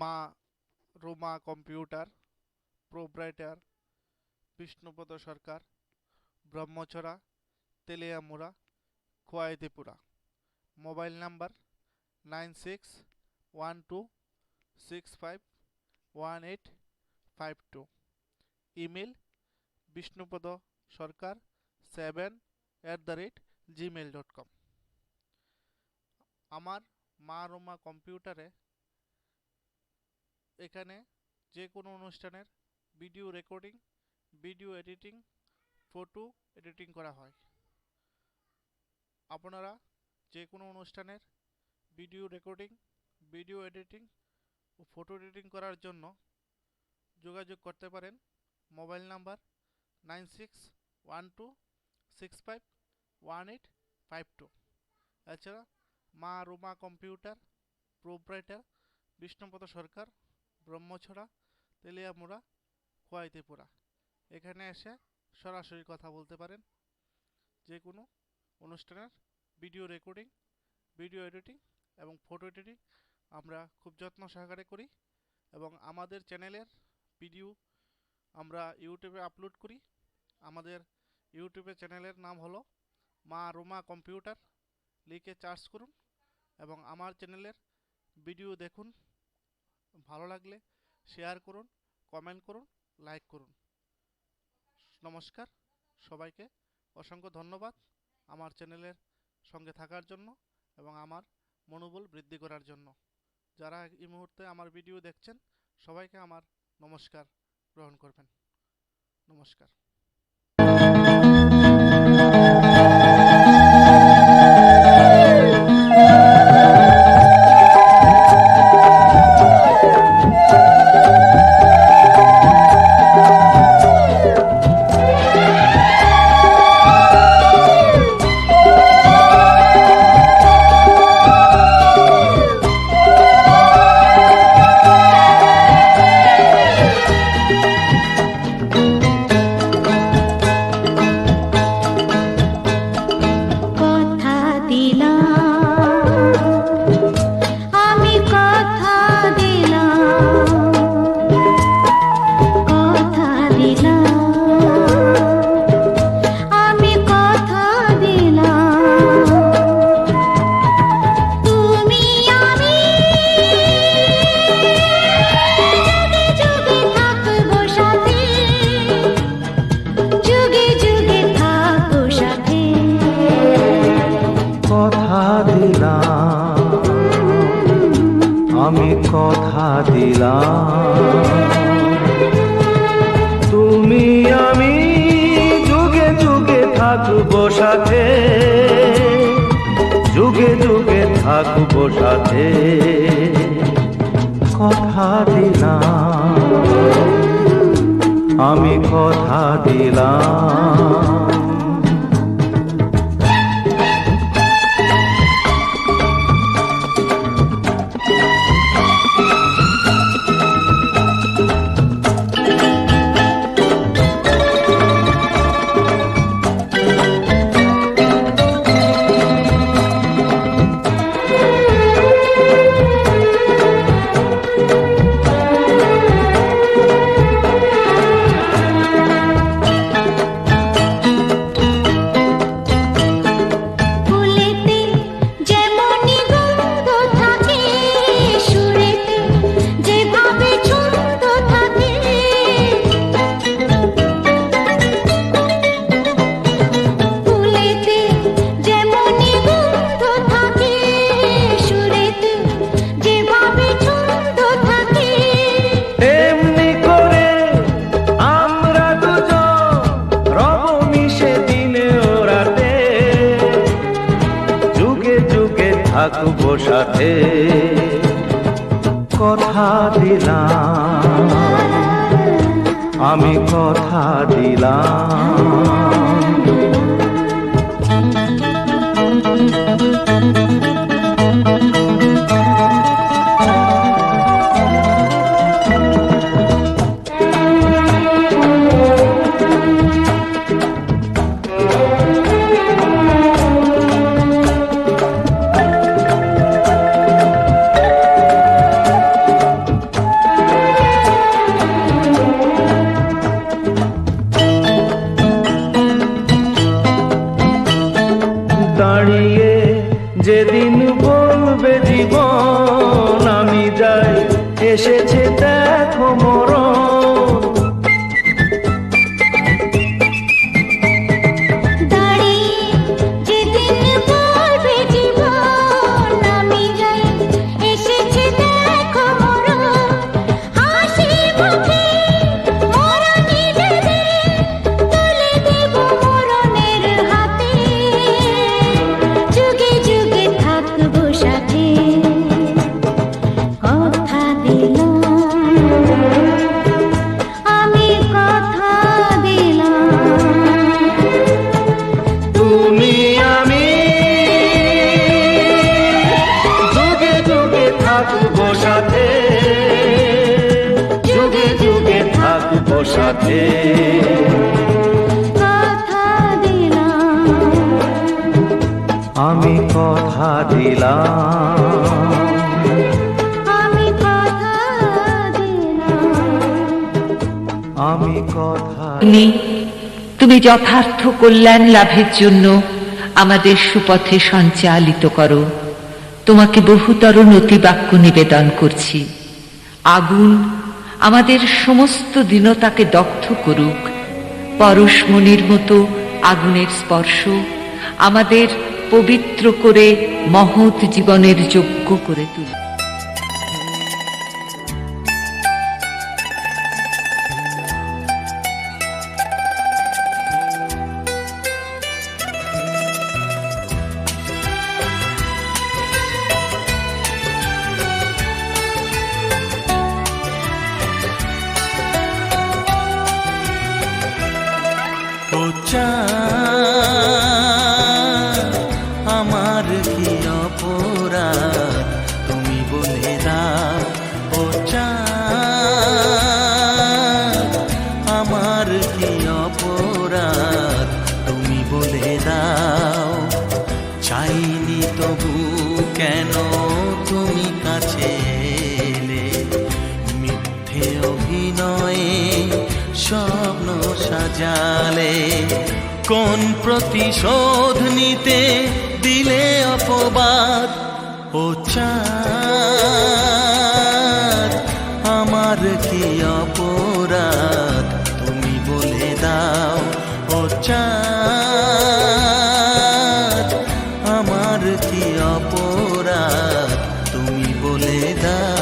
মা Ruma computer proprietor Bishnupada Sarkar Brahmachhara Teliamura Khowai Tripura mobile number nine six one two six five one eight five two. Email Bishnupada Sarkar seven at the rate Gmail dot com. আমার মা রোমা কম্পিউটারে এখানে যে কোনো অনুষ্ঠানের video recording, video editing, photo editing করা হয়। আপনারা যে কোনো অনুষ্ঠানের ভিডিও রেকর্ডিং, ভিডিও এডিটিং ও ফটো এডিটিং করার জন্য যোগাযোগ করতে পারেন। Mobile number nine six one two six five one eight five two. এছাড়া মা রুমা কম্পিউটার প্রোপ্রাইটার বিষ্ণুপদ সরকার ব্রহ্মছড়া, তেলিয়ামুড়া, খোয়াইতিপুরা। এখানে এসে সরাসরি কথা বলতে পারেন। যে কোনো অনুষ্ঠানের ভিডিও রেকর্ডিং, ভিডিও এডিটিং এবং ফটো এডিটিং আমরা খুব যত্ন সহকারে করি এবং আমাদের চ্যানেলের ভিডিও আমরা ইউটিউবে আপলোড করি। আমাদের ইউটিউবে চ্যানেলের নাম হলো মা রোমা কম্পিউটার। লিখে চার্জ করুন এবং আমার চ্যানেলের ভিডিও দেখুন। ভালো লাগলে শেয়ার করুন কমেন্ট করুন লাইক করুন। নমস্কার, সবাইকে অসংখ্য ধন্যবাদ আমার চ্যানেলের সঙ্গে থাকার জন্য এবং আমার মনোবল বৃদ্ধি করার জন্য। যারা এই মুহূর্তে আমার ভিডিও দেখছেন, সবাইকে আমার নমস্কার গ্রহণ করবেন। নমস্কার। থাকব সাথে যুগে যুগে থাকব সাথে। কথা দিলাম আমি কথা দিলাম। থাকব সাথে। কথা দিলাম আমি কথা দিলাম। আমি কথা দিলাম। আমি কথা আমি কথা তুমি যথার্থ কল্যাণ লাভের জন্য আমাদের সুপথে সঞ্চালিত করো। তোমাকে বহুতর নতিবাক্য নিবেদন করছি। আগুন আমাদের সমস্ত দিনতাকে দগ্ধ করুক। পরশমণির মতো আগুনের স্পর্শ আমাদের পবিত্র করে মহৎ জীবনের যোগ্য করে তুলুক ও চাঁদ, সাজালে কোন প্রতিশোধ নিতে দিলে অপবাদ? ও চাঁদ, আমার কি অপরাধ? তুমি বলে দাও, ও চাঁদ, আমার কি অপরাধ? তুমি বলে দাও।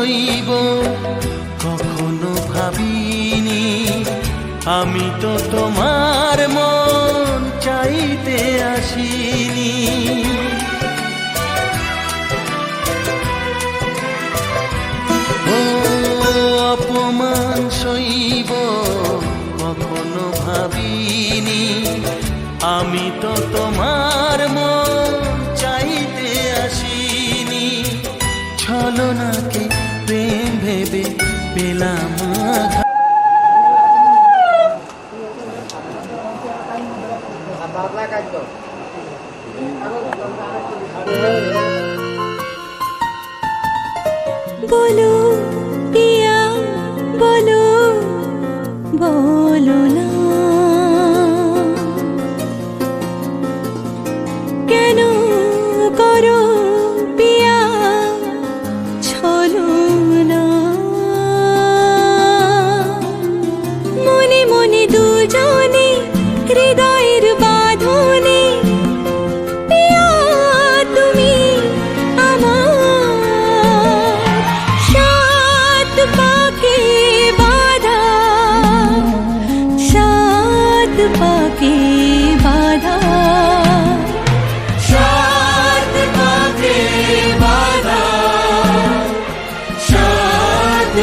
অপমান কখনো ভাবিনি। আমি তো তোমার মন চাইতে আসিনি। ও অপমান সইব, কখনো ভাবিনি। আমি তো তোমার পেলাম বলো পিয়া বলো বলো। হৃদয়ের বাঁধনে। তুমি আমার সাত পাকে বাধা। সাত পাকে বাধা। সাত পাকে বাধা। সাত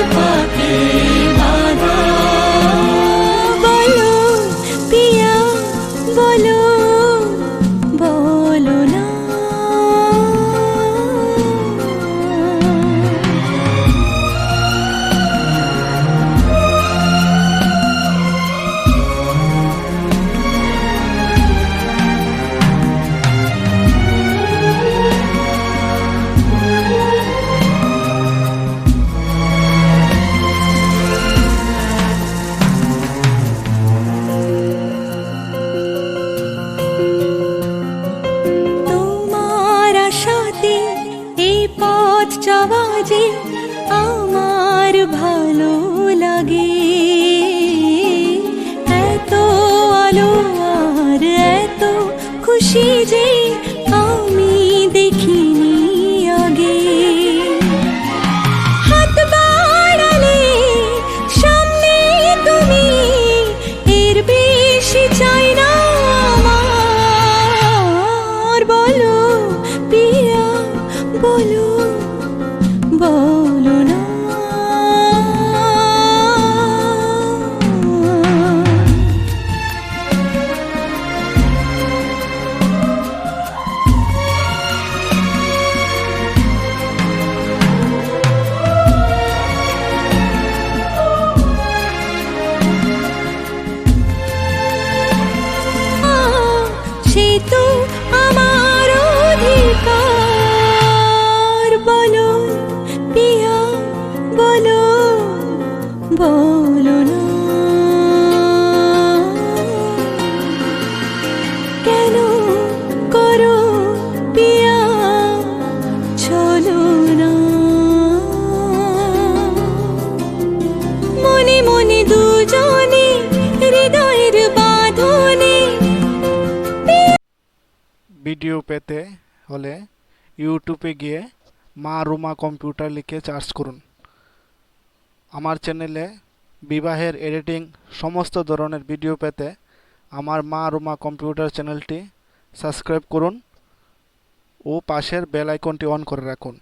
খুশি যে আমি বলো কেন করো পিয়া? চলো না। মনে মনে দুজনে হৃদয়ের বাঁধনে ভিডিও পেতে হলে ইউটিউবে গিয়ে মা রুমা কম্পিউটার লিখে চার্জ করুন। আমার চ্যানেলে বিবাহের এডিটিং সমস্ত ধরনের ভিডিও পেতে আমার মা রুমা কম্পিউটার চ্যানেলটি সাবস্ক্রাইব করুন ও পাশের বেল আইকনটি অন করে রাখুন।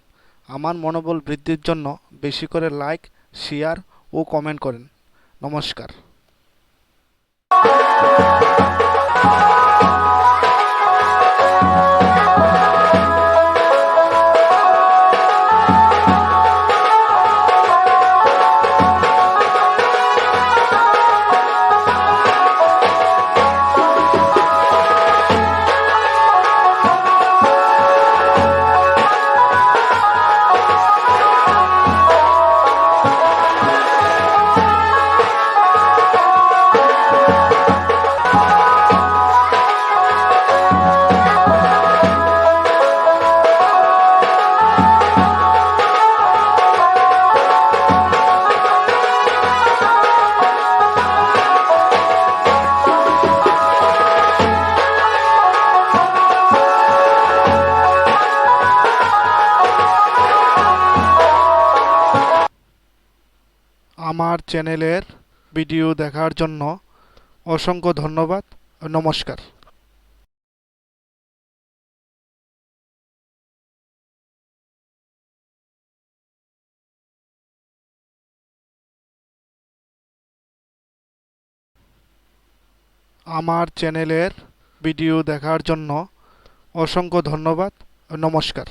আমার মনোবল বৃদ্ধির জন্য বেশি করে লাইক শেয়ার ও কমেন্ট করেন। নমস্কার। আমার চ্যানেলের ভিডিও দেখার জন্য অসংখ্য ধন্যবাদ। নমস্কার। আমার চ্যানেলের ভিডিও দেখার জন্য অসংখ্য ধন্যবাদ। নমস্কার।